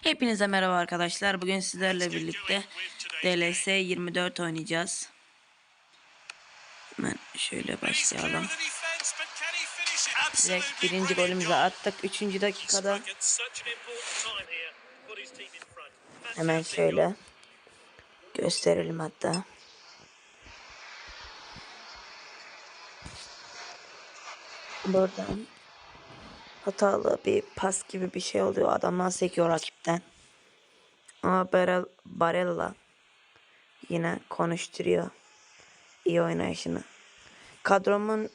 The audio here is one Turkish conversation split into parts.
Hepinize merhaba arkadaşlar. Bugün sizlerle birlikte DLS 24 oynayacağız. Hemen şöyle başlayalım. Direkt birinci golümüzü attık. Üçüncü dakikada hemen şöyle gösterelim hatta. Buradan hatalı bir pas gibi bir şey oluyor. Adamdan sekiyor rakipten. Ama Barel, Barella yine konuşturuyor iyi oynayışını. Kadromun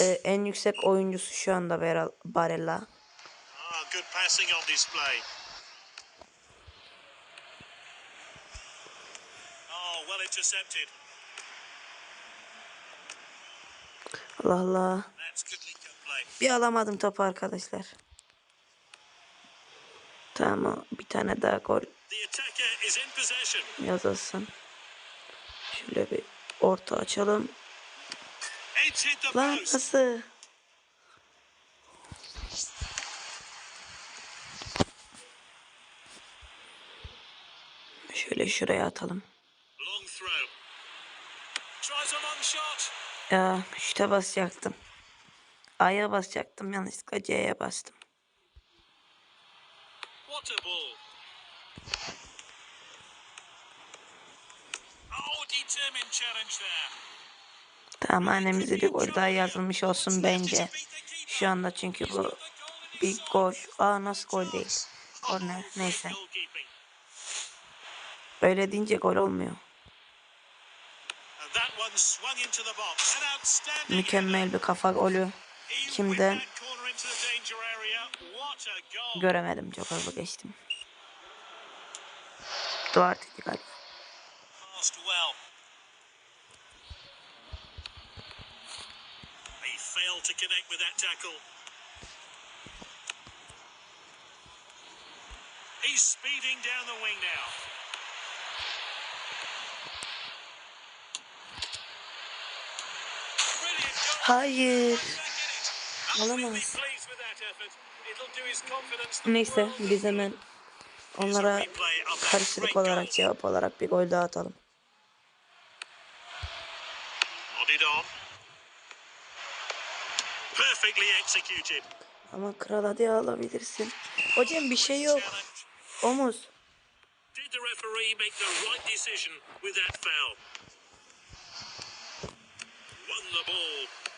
e, en yüksek oyuncusu şu anda Barel- Barella. Ah, good passing on display. Oh, well intercepted. Allah Allah. Bir alamadım topu arkadaşlar. Tamam bir tane daha gol yazılsın. Şöyle bir orta açalım. Lan nasıl? Şöyle şuraya atalım. Ya şuta basacaktım. A'ya basacaktım yanlışlıkla C'ye bastım. Tamam annemize bir gol daha yazılmış olsun bence. Şu anda çünkü bu bir gol. Aa nasıl gol değil. Korner neyse. Goalkeeping. Öyle deyince gol olmuyor. Mükemmel bir kafa golü. Goal. Göremedim çok hızlı geçtim. Duarte'di galiba. He's speeding down the wing now. Hayır. The Neyse biz hemen onlara karşılık olarak cevap olarak bir gol daha atalım. Ama kral hadi alabilirsin. Hocam bir şey yok. Omuz. Did the referee make the right decision with that foul? Won the ball.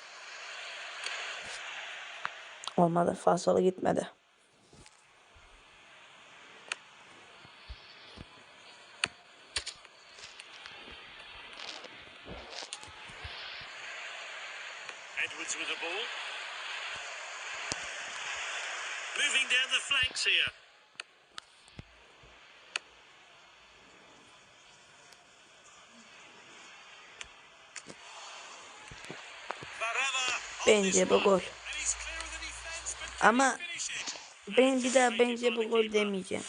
Olmadı. Fasolu gitmedi. Edwards with the ball. Moving down the flanks here. Bence bu gol. Ama ben bir daha bence bu gol demeyeceğim.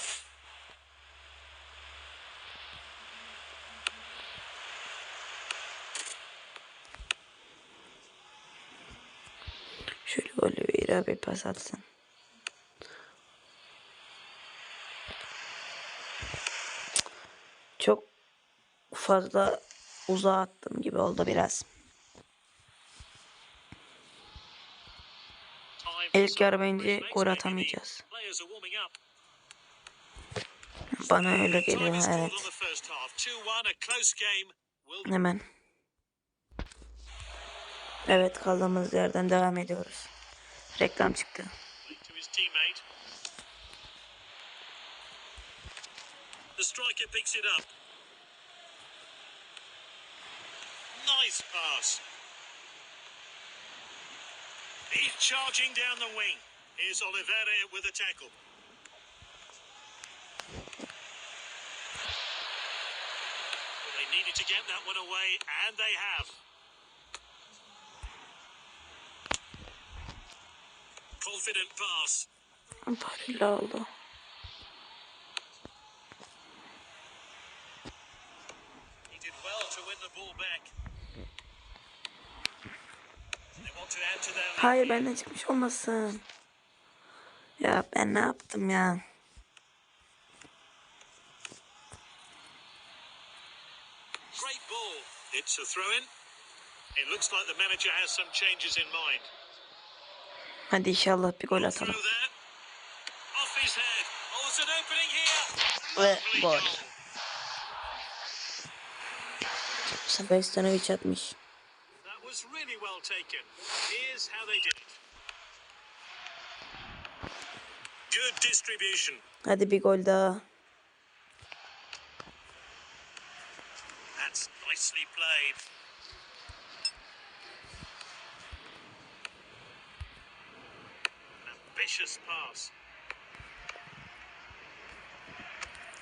Şöyle Oliveira bir pas atsın. Çok fazla uzağa attım gibi oldu biraz. İlk yarı bence gol atamayacağız. Bana öyle geliyor evet. on the first half. 2-1, a close game. Will Hemen. Evet kaldığımız yerden devam ediyoruz. Reklam çıktı. The striker picks it up. Nice pass. He's charging down the wing. Here's Oliveira with a tackle. Well, they needed to get that one away, and they have. Confident pass. Barilla oldu. Hayır benden çıkmış olmasın. Ya ben ne yaptım ya? Great ball. It's a throw in. It looks like the manager has some changes in mind. Hadi inşallah bir gol atalım. Oh. Ve gol. Bu sefer Stanovic atmış. Was really well taken. Here's how they did it. Good distribution. Hadi bir gol daha. That's nicely played. Ambitious pass.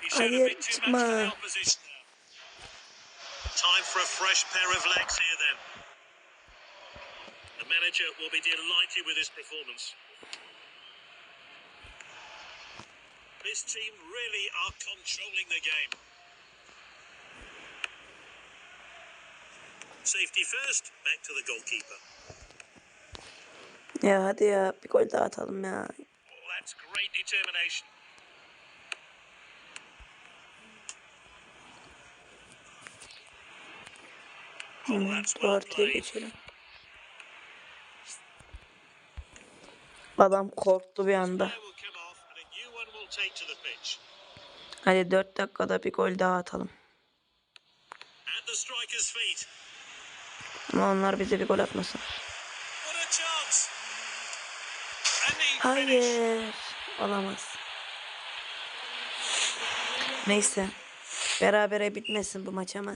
He showed a bit too çıkma. much for the opposition. Time for a fresh pair of legs here then. The manager will be delighted with his performance. This team really are controlling the game. Safety first, back to the goalkeeper. Ya hadi ya bir gol daha atalım ya. That's great determination. Oh, Hemen that's well played. geçelim. Adam korktu bir anda. Hadi 4 dakikada bir gol daha atalım. Ama onlar bize bir gol atmasın. Hayır. Olamaz. Neyse. Berabere bitmesin bu maç ama.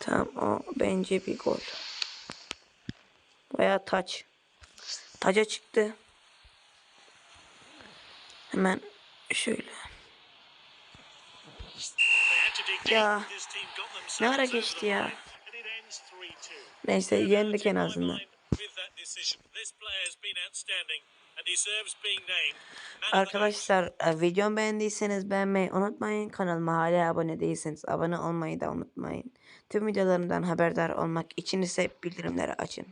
Tamam o bence bir gol. Veya taç. Taca çıktı. Hemen şöyle. Ya, ne ara geçti ya? line, and it ends 3-2. Neyse yendik en azından. Arkadaşlar e, videomu beğendiyseniz beğenmeyi unutmayın. Kanalıma hala abone değilseniz abone olmayı da unutmayın. Tüm videolarımdan haberdar olmak için ise bildirimleri açın.